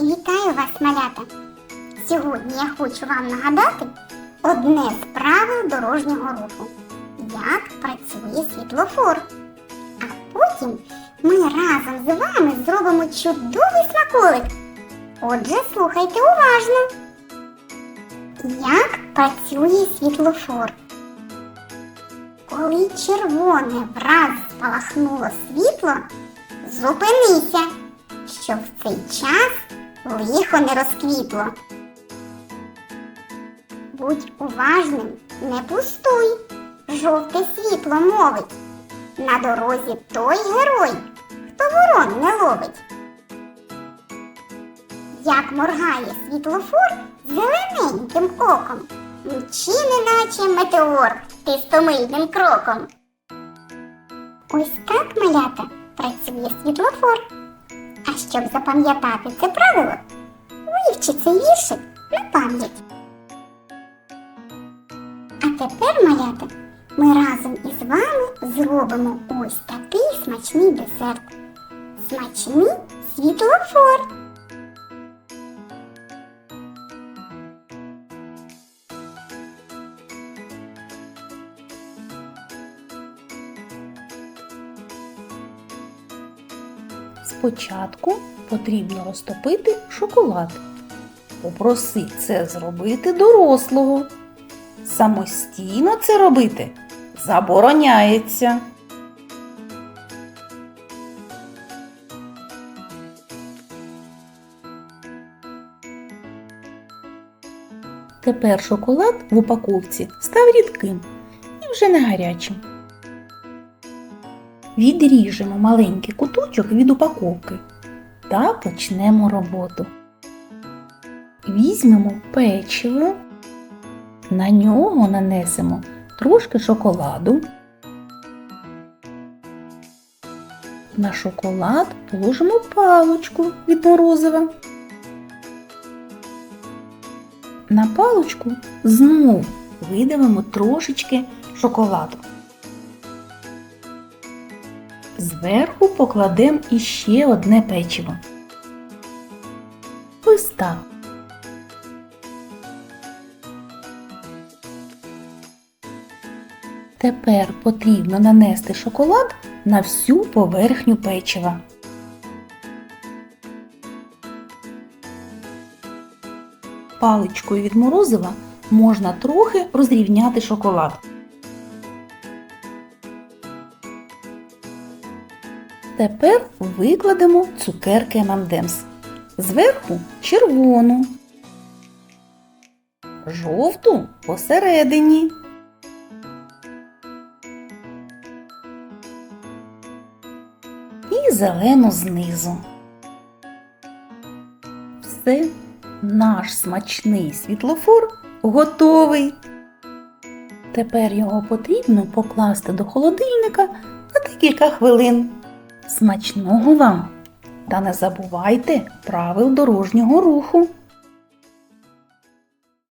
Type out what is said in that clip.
Вітаю вас, малята! Сьогодні я хочу вам нагадати одне з правил дорожнього руху. Як працює світлофор. А потім ми разом з вами зробимо чудовий смаколик. Отже, слухайте уважно. Як працює світлофор? Коли червоне враз спалахнуло світло, зупинися, щоб в цей час лихо не розквітло. Будь уважним, не пустуй, жовте світло мовить. На дорозі той герой, хто ворон не ловить. Як моргає світлофор зелененьким оком, мчи неначе метеор тистомильним кроком. Ось так, малята, працює світлофор. Щоб запам'ятати це правило, вивчи цей віршик на пам'ять. А тепер, малята, ми разом із вами зробимо ось такий смачний десерт. Смачний світлофор. Спочатку потрібно розтопити шоколад. Попроси це зробити дорослого. Самостійно це робити забороняється. Тепер шоколад в упаковці став рідким і вже не гарячим. Відріжемо маленький куточок від упаковки та почнемо роботу. Візьмемо печиво, на нього нанесемо трошки шоколаду. На шоколад положимо паличку від морозива. На паличку знову видавимо трошечки шоколаду. Зверху покладемо іще одне печиво. Так. Тепер потрібно нанести шоколад на всю поверхню печива. Паличкою від морозива можна трохи розрівняти шоколад. Тепер викладемо цукерки M&M's. Зверху червону, жовту посередині. І зелену знизу. Все, наш смачний світлофор готовий. Тепер його потрібно покласти до холодильника на декілька хвилин. Смачного вам! Та не забувайте правил дорожнього руху.